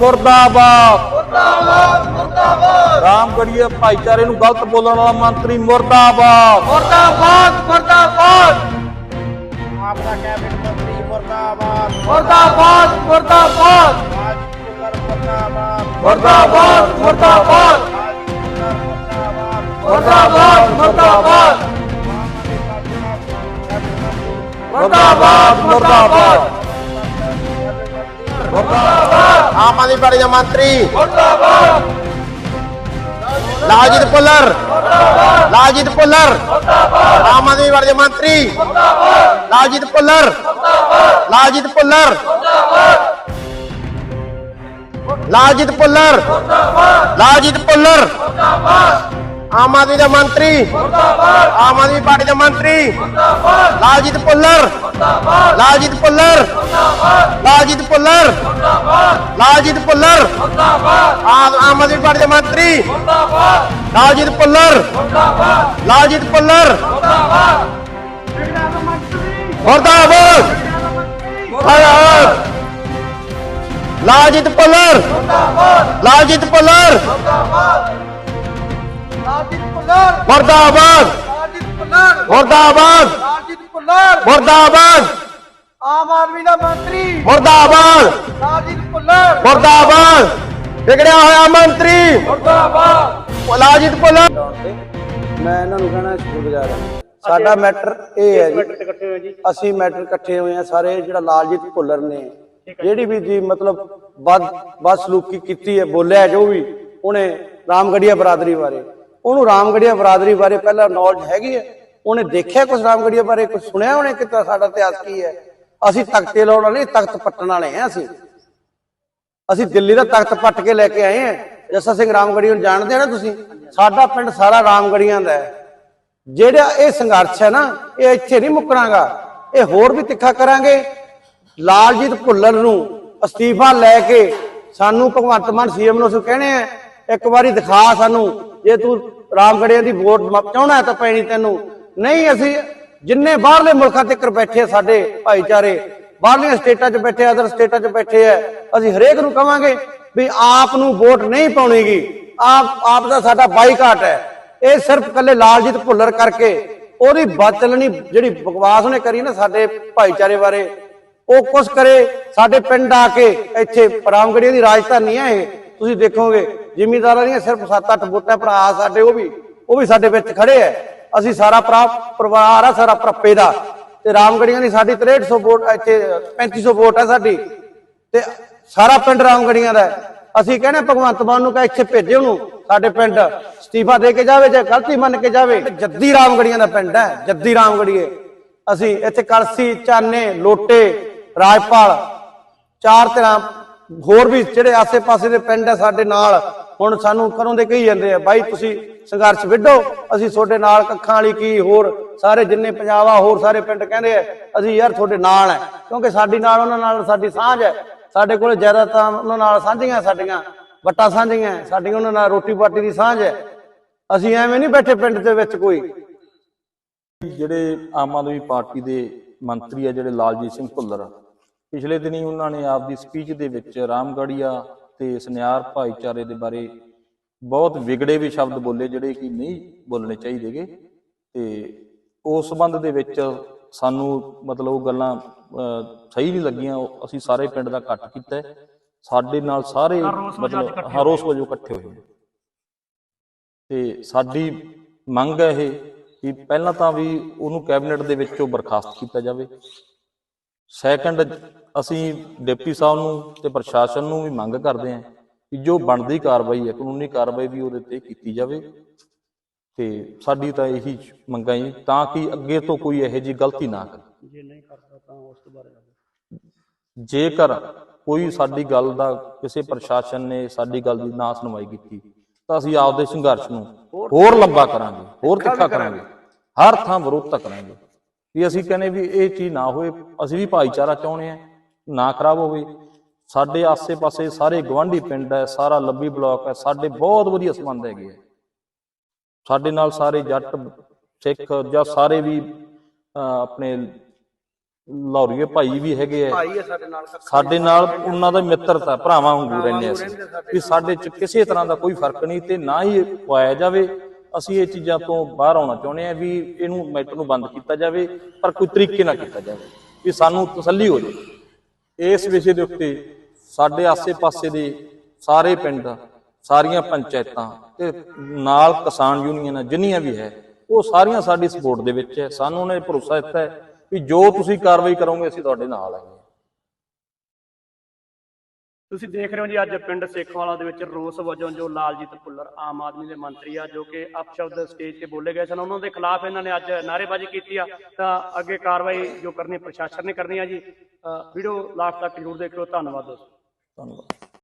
ਮੁਰਦਾਬਾਦ। ਮੁਰਦਾਬਾਦ ਮੁਰਦਾਬਾਦ। ਰਾਮਗੜੀਏ ਭਾਈਚਾਰੇ ਨੂੰ ਗਲਤ ਬੋਲਣ ਵਾਲਾ ਮੰਤਰੀ ਮੁਰਦਾਬਾਦ। ਮੁਰਦਾਬਾਦ ਮੁਰਦਾਬਾਦ। ਆਪਦਾ ਕੈਬਨਿਟ ਮੰਤਰੀ ਮੁਰਦਾਬਾਦ। ਮੁਰਦਾਬਾਦ ਮੁਰਦਾਬਾਦ। ਮੁਰਦਾਬਾਦ। ਮੁਰਦਾਬਾਦ। ਮੁਰਦਾਬਾਦ ਮੁਰਦਾਬਾਦ। ਮੁਰਦਾਬਾਦ ਮੁਰਦਾਬਾਦ। ਮੁਰਦਾਬਾਦ। ਆਮ ਆਦਮੀ ਪਾਰਟੀ ਦਾ ਮੰਤਰੀ ਲਾਜੀਤ ਪੁੱਲਰ ਲਾਜੀਤ ਪੁੱਲਰ ਆਮ ਆਦਮੀ ਪਾਰਟੀ ਦੇ ਮੰਤਰੀ ਲਾਜੀਤ ਪੁੱਲਰ ਲਾਜੀਤ ਪੁੱਲਰ ਲਾਜੀਤ ਪੁੱਲਰ ਲਾਜੀਤ ਪੁੱਲਰ ਆਮ ਆਦਮੀ ਦਾ ਮੰਤਰੀ ਮੁਰਦਾਬਾਦ ਆਮ ਆਦਮੀ ਪਾਰਟੀ ਦਾ ਮੰਤਰੀ ਮੁਰਦਾਬਾਦ ਲਾਲਜੀਤ ਪੁੱਲਰ ਮੁਰਦਾਬਾਦ ਲਾਲਜੀਤ ਪੁੱਲਰ ਮੁਰਦਾਬਾਦ ਲਾਲਜੀਤ ਪੁੱਲਰ ਮੁਰਦਾਬਾਦ ਲਾਲਜੀਤ ਪੁੱਲਰ ਮੁਰਦਾਬਾਦ ਆਮ ਆਦਮੀ ਪਾਰਟੀ ਦੇ ਮੰਤਰੀ ਮੁਰਦਾਬਾਦ ਲਾਲਜੀਤ ਪੁੱਲਰ ਮੁਰਦਾਬਾਦ ਲਾਲਜੀਤ ਪੁੱਲਰ ਮੁਰਦਾਬਾਦ ਮੁਰਦਾਬਾਦ ਮੁਰਦਾਬਾਦ ਲਾਲਜੀਤ ਪੁੱਲਰ ਮੁਰਦਾਬਾਦ ਲਾਲਜੀਤ ਪੁੱਲਰ ਮੁਰਦਾਬਾਦ। ਰਾਜੀਤ ਪੁੱਲਰ ਮੁਰਦਾਬਾਦ। ਰਾਜੀਤ ਪੁੱਲਰ ਮੁਰਦਾਬਾਦ। ਆਮ ਆਦਮੀ ਦਾ ਮੰਤਰੀ। ਮੁਰਦਾਬਾਦ। ਰਾਜੀਤ ਪੁੱਲਰ ਮੁਰਦਾਬਾਦ। ਵਿਗੜਿਆ ਹੋਇਆ ਮੰਤਰੀ। ਮੁਰਦਾਬਾਦ। ਲਾਲਜੀਤ ਭੁੱਲਰ। ਮੈਂ ਇਹਨਾਂ ਨੂੰ ਕਹਿਣਾ ਸ਼ੁਕਰਗੁਜ਼ਾਰ ਹਾਂ। ਸਾਡਾ ਮੈਟਰ ਇਹ ਹੈ ਜੀ ਅਸੀਂ ਮੈਟਰ ਇਕੱਠੇ ਹੋਏ ਆ ਸਾਰੇ ਜਿਹੜਾ ਲਾਲਜੀਤ ਭੁੱਲਰ ਨੇ ਜਿਹੜੀ ਵੀ ਜੀ ਮਤਲਬ ਬਦ ਬਦਸਲੂਕੀ ਕੀਤੀ ਹੈ ਬੋਲਿਆ ਜੋ ਵੀ ਉਹਨੇ ਰਾਮਗੜੀਆ ਬਰਾਦਰੀ ਬਾਰੇ। ਉਹਨੂੰ ਰਾਮਗੜੀਆ ਬਰਾਦਰੀ ਬਾਰੇ ਪਹਿਲਾਂ ਨੌਲੇਜ ਹੈਗੀ ਹੈ। ਉਹਨੇ ਦੇਖਿਆ ਕੁਝ ਰਾਮਗੜੀਆ ਬਾਰੇ ਕੁਝ ਸੁਣਿਆ ਉਹਨੇ ਕਿ ਸਾਡਾ ਇਤਿਹਾਸ ਕੀ ਹੈ? ਅਸੀਂ ਤਖਤੇ ਲਾਉਣ ਵਾਲੇ, ਤਖਤ ਪੱਟਣ ਵਾਲੇ ਆ ਅਸੀਂ। ਅਸੀਂ ਦਿੱਲੀ ਦਾ ਤਖਤ ਪੱਟ ਕੇ ਲੈ ਕੇ ਆਏ ਹਾਂ। ਜੱਸਾ ਸਿੰਘ ਰਾਮਗੜੀਆਂ ਨੂੰ ਜਾਣਦੇ ਹੋ ਨਾ ਤੁਸੀਂ? ਸਾਡਾ ਪਿੰਡ ਸਾਰਾ ਰਾਮਗੜੀਆਂ ਦਾ ਹੈ। ਜਿਹੜਾ ਇਹ ਸੰਘਰਸ਼ ਹੈ ਨਾ, ਇਹ ਇੱਥੇ ਨਹੀਂ ਮੁੱਕਣਾਗਾ। ਇਹ ਹੋਰ ਵੀ ਤਿੱਖਾ ਕਰਾਂਗੇ। ਲਾਲਜੀਤ ਭੁੱਲਰ ਨੂੰ ਅਸਤੀਫਾ ਲੈ ਕੇ ਸਾਨੂੰ ਭਗਵੰਤ ਮਾਨ ਸੀਐਮ ਨੂੰ ਅਸੀਂ ਕਹਿੰਦੇ ਆ ਇੱਕ ਵਾਰੀ ਦਿਖਾ ਸਾਨੂੰ ਜੇ ਤੂੰ ਰਾਮਗੜੀਆਂ ਦੀ ਵੋਟ ਮ- ਚਾਹੁੰਦਾ ਤਾਂ ਪੈਣੀ ਤੈਨੂੰ। ਨਹੀਂ, ਅਸੀਂ ਜਿੰਨੇ ਬਾਹਰਲੇ ਮੁਲਕਾਂ ਤੱਕ ਬੈਠੇ ਆ ਸਾਡੇ ਭਾਈਚਾਰੇ, ਬਾਹਰਲੀਆਂ ਸਟੇਟਾਂ 'ਚ ਬੈਠੇ ਅਦਰ ਸਟੇਟਾਂ 'ਚ ਬੈਠੇ ਆ, ਅਸੀਂ ਹਰੇਕ ਨੂੰ ਕਵਾਂਗੇ ਵੀ ਆਪ ਨੂੰ ਵੋਟ ਨਹੀਂ ਪਾਉਣੀਗੀ। ਆਪ ਆਪ ਦਾ ਸਾਡਾ ਬਾਈਕਾਟ ਹੈ। ਇਹ ਸਿਰਫ ਕੱਲੇ ਲਾਲਜੀਤ ਭੁੱਲਰ ਕਰਕੇ ਉਹਦੀ ਬਚਲਣੀ ਜਿਹੜੀ ਬਕਵਾਸ ਉਹਨੇ ਕਰੀ ਨਾ ਸਾਡੇ ਭਾਈਚਾਰੇ ਬਾਰੇ, ਉਹ ਕੁਛ ਕਰੇ। ਸਾਡੇ ਪਿੰਡ ਆ ਕੇ ਇੱਥੇ ਰਾਮਗੜੀਆਂ ਦੀ ਰਾਜਧਾਨੀ ਹੈ ਇਹ। ਤੁਸੀਂ ਦੇਖੋਗੇ ਜਿਮੀਦਾਰਾਂ ਦੀਆਂ ਸਿਰਫ 7-8 ਵੋਟਾਂ ਭਰਾ ਸਾਡੇ, ਉਹ ਵੀ ਉਹ ਵੀ ਸਾਡੇ ਵਿੱਚ ਖੜੇ ਐ। ਅਸੀਂ ਸਾਰਾ ਪਰਿਵਾਰ ਆ, ਸਾਰਾ ਭਰੱਪੇ ਦਾ। ਤੇ ਰਾਮਗੜੀਆਂ ਦੀ ਸਾਡੀ 6300 ਵੋਟ, ਇੱਥੇ 3500 ਵੋਟ ਹੈ ਸਾਡੀ। ਤੇ ਸਾਰਾ ਪਿੰਡ ਰਾਮਗੜੀਆਂ ਦਾ ਅਸੀਂ ਕਹਿੰਦੇ ਭਗਵੰਤ ਮਾਨ ਨੂੰ ਕਹ, ਇੱਥੇ ਭੇਜੇ ਉਹਨੂੰ, ਸਾਡੇ ਪਿੰਡ। ਅਸਤੀਫਾ ਦੇ ਕੇ ਜਾਵੇ ਜਾਂ ਗਲਤੀ ਮੰਨ ਕੇ ਜਾਵੇ ਜੱਦੀ ਰਾਮਗੜੀਆਂ ਦਾ ਪਿੰਡ ਹੈ ਜੱਦੀ ਰਾਮਗੜੀਏ। ਅਸੀਂ ਇੱਥੇ ਕਲਸੀ, ਚਾਨੇ, ਲੋਟੇ, ਰਾਜਪਾਲ, ਚਾਰ ਤਰ੍ਹਾਂ ਹੋਰ ਵੀ ਜਿਹੜੇ ਆਸੇ-ਪਾਸੇ ਦੇ ਪਿੰਡ ਹੈ ਸਾਡੇ ਨਾਲ ਹੁਣ ਸਾਨੂੰ ਘਰੋਂ ਦੇ ਕਹੀ ਜਾਂਦੇ ਆ ਬਾਈ ਤੁਸੀਂ ਸੰਘਰਸ਼ ਵਿੱਢੋ ਅਸੀਂ ਤੁਹਾਡੇ ਨਾਲ ਕੱਖਾਂ ਵਾਲੀ ਕੀ ਹੋਰ ਸਾਰੇ ਜਿੰਨੇ ਪੰਜਾਬ ਆ ਹੋਰ ਸਾਰੇ ਪਿੰਡ ਕਹਿੰਦੇ ਆ ਅਸੀਂ ਯਾਰ ਤੁਹਾਡੇ ਨਾਲ ਹੈ ਕਿਉਂਕਿ ਸਾਡੀ ਨਾਲ ਉਹਨਾਂ ਨਾਲ ਸਾਡੀ ਸਾਂਝ ਹੈ ਸਾਡੇ ਕੋਲ ਜ਼ਿਆਦਾ ਤਾਂ ਉਹਨਾਂ ਨਾਲ ਸਾਂਝੀਆਂ ਸਾਡੀਆਂ ਵੱਟਾਂ ਸਾਂਝੀਆਂ ਹੈ, ਸਾਡੀਆਂ ਉਹਨਾਂ ਨਾਲ ਰੋਟੀ ਪਾਟੀ ਦੀ ਸਾਂਝ ਹੈ ਅਸੀਂ ਐਵੇਂ ਨਹੀਂ ਬੈਠੇ ਪਿੰਡ ਦੇ ਵਿੱਚ ਕੋਈ। ਜਿਹੜੇ ਆਮ ਆਦਮੀ ਪਾਰਟੀ ਦੇ ਮੰਤਰੀ ਆ ਜਿਹੜੇ ਲਾਲਜੀਤ ਸਿੰਘ ਭੁੱਲਰ ਪਿਛਲੇ ਦਿਨੀ ਉਹਨਾਂ ਨੇ ਆਪਦੀ ਸਪੀਚ ਦੇ ਵਿੱਚ ਰਾਮਗੜੀਆ ਤੇ ਸੁਨਿਆਰ ਭਾਈਚਾਰੇ ਦੇ ਬਾਰੇ ਬਹੁਤ ਵਿਗੜੇ ਵੀ ਸ਼ਬਦ ਬੋਲੇ ਜਿਹੜੇ ਕਿ ਨਹੀਂ ਬੋਲਣੇ ਚਾਹੀਦੇਗੇ ਤੇ ਉਸ ਸੰਬੰਧ ਦੇ ਵਿੱਚ ਸਾਨੂੰ ਮਤਲਬ ਉਹ ਗੱਲਾਂ ਸਹੀ ਨਹੀਂ ਲੱਗੀਆਂ ਅਸੀਂ ਸਾਰੇ ਪਿੰਡ ਦਾ ਇਕੱਠ ਕੀਤਾ। ਸਾਡੇ ਨਾਲ ਸਾਰੇ ਮਤਲਬ ਹਰ ਰੋਸ ਵਜੋਂ ਇਕੱਠੇ ਹੋਏ। ਤੇ ਸਾਡੀ ਮੰਗ ਹੈ ਇਹ ਕਿ ਪਹਿਲਾਂ ਤਾਂ ਵੀ ਉਹਨੂੰ ਕੈਬਨਿਟ ਦੇ ਵਿੱਚੋਂ ਬਰਖਾਸਤ ਕੀਤਾ ਜਾਵੇ ਸੈਕੰਡ ਅਸੀਂ ਡਿਪਟੀ ਸਾਹਿਬ ਨੂੰ ਤੇ ਪ੍ਰਸ਼ਾਸਨ ਨੂੰ ਵੀ ਮੰਗ ਕਰਦੇ ਹਾਂ ਕਿ ਜੋ ਬਣਦੀ ਕਾਰਵਾਈ ਹੈ ਕਾਨੂੰਨੀ ਕਾਰਵਾਈ ਵੀ ਉਹਦੇ ਤੇ ਕੀਤੀ ਜਾਵੇ। ਤੇ ਸਾਡੀ ਤਾਂ ਇਹੀ ਮੰਗਾਂ ਜੀ ਤਾਂ ਕਿ ਅੱਗੇ ਤੋਂ ਕੋਈ ਇਹੋ ਜਿਹੀ ਗਲਤੀ ਨਾ ਕਰੇ। ਜੇ ਨਹੀਂ ਕਰਦਾ ਤਾਂ ਉਸ ਤੋਂ ਬਾਰੇ ਜੇਕਰ ਕੋਈ ਸਾਡੀ ਗੱਲ ਦਾ ਕਿਸੇ ਪ੍ਰਸ਼ਾਸਨ ਨੇ ਸਾਡੀ ਗੱਲ ਦੀ ਨਾ ਸੁਣਵਾਈ ਕੀਤੀ ਤਾਂ ਅਸੀਂ ਆਪਦੇ ਸੰਘਰਸ਼ ਨੂੰ ਹੋਰ ਲੰਬਾ ਕਰਾਂਗੇ ਹੋਰ ਤਿੱਖਾ ਕਰਾਂਗੇ? ਹਰ ਥਾਂ ਵਿਰੋਧਤਾ ਕਰਾਂਗੇ। ਵੀ ਅਸੀਂ ਕਹਿੰਦੇ ਵੀ ਇਹ ਚੀਜ਼ ਨਾ ਹੋਏ ਅਸੀਂ ਵੀ ਭਾਈਚਾਰਾ ਚਾਹੁੰਦੇ ਆ ਨਾ ਖਰਾਬ ਹੋਵੇ। ਸਾਡੇ ਆਸੇ-ਪਾਸੇ ਸਾਰੇ ਗਵਾਂਢੀ ਪਿੰਡ ਹੈ ਸਾਰਾ ਲੱਭੀ ਬਲਾਕ ਹੈ ਸਾਡੇ ਬਹੁਤ ਵਧੀਆ ਸੰਬੰਧ ਹੈਗੇ ਆ। ਸਾਡੇ ਨਾਲ ਸਾਰੇ ਜੱਟ ਸਿੱਖ ਜਾਂ ਸਾਰੇ ਵੀ ਆਪਣੇ ਲਾਹੌਰੀਏ ਭਾਈ ਵੀ ਹੈਗੇ ਆ। ਸਾਡੇ ਨਾਲ ਉਹਨਾਂ ਦਾ ਮਿੱਤਰਤਾ ਭਰਾਵਾਂ ਵਾਂਗੂ ਰਹਿੰਦੇ ਅਸੀਂ। ਵੀ ਸਾਡੇ ਚ ਕਿਸੇ ਤਰ੍ਹਾਂ ਦਾ ਕੋਈ ਫ਼ਰਕ ਨਹੀਂ ਤੇ ਨਾ ਹੀ ਪਾਇਆ ਜਾਵੇ। ਅਸੀਂ ਇਹ ਚੀਜ਼ਾਂ ਤੋਂ ਬਾਹਰ ਆਉਣਾ ਚਾਹੁੰਦੇ ਆ ਵੀ ਇਹਨੂੰ ਮੈਟਰ ਨੂੰ ਬੰਦ ਕੀਤਾ ਜਾਵੇ, ਪਰ ਕੋਈ ਤਰੀਕੇ ਨਾਲ ਕੀਤਾ ਜਾਵੇ, ਵੀ ਸਾਨੂੰ ਤਸੱਲੀ ਹੋ ਜਾਵੇ। ਇਸ ਵਿਸ਼ੇ ਦੇ ਉੱਤੇ ਸਾਡੇ ਆਸੇ-ਪਾਸੇ ਦੇ ਸਾਰੇ ਪਿੰਡ, ਸਾਰੀਆਂ ਪੰਚਾਇਤਾਂ ਤੇ ਨਾਲ ਕਿਸਾਨ ਯੂਨੀਅਨ ਜਿੰਨੀਆਂ ਵੀ ਹੈ, ਉਹ ਸਾਰੀਆਂ ਸਾਡੀ ਸਪੋਰਟ ਦੇ ਵਿੱਚ ਹੈ। ਸਾਨੂੰ ਉਹਨੇ ਭਰੋਸਾ ਦਿੱਤਾ ਹੈ ਵੀ ਜੋ ਤੁਸੀਂ ਕਾਰਵਾਈ ਕਰੋਗੇ, ਅਸੀਂ ਤੁਹਾਡੇ ਨਾਲ ਆਂਗੇ ਤੁਸੀਂ ਦੇਖ ਰਹੇ ਹੋ ਜੀ ਅੱਜ ਪਿੰਡ ਸੇਖਵਾਲਾ ਦੇ ਵਿੱਚ ਰੋਸ ਵਜੋਂ ਜੋ ਲਾਲਜੀਤ ਭੁੱਲਰ ਆਮ ਆਦਮੀ ਦੇ ਮੰਤਰੀ ਆ, ਜੋ ਕਿ ਅਪਸ਼ਬਦ ਸਟੇਜ ਤੇ ਬੋਲੇ ਗਏ ਸਨ। ਉਹਨਾਂ ਦੇ ਖਿਲਾਫ ਇਹਨਾਂ ਨੇ ਅੱਜ ਨਾਅਰੇਬਾਜ਼ੀ ਕੀਤੀ ਆ। ਤਾਂ ਅੱਗੇ ਕਾਰਵਾਈ ਜੋ ਕਰਨੀ, ਪ੍ਰਸ਼ਾਸਨ ਨੇ ਕਰਨੀ ਆ ਜੀ। ਵੀਡੀਓ ਲਾਸਟ ਤੱਕ ਜ਼ਰੂਰ ਦੇਖਿਓ। ਧੰਨਵਾਦ ਦੋਸਤੋ। ਧੰਨਵਾਦ।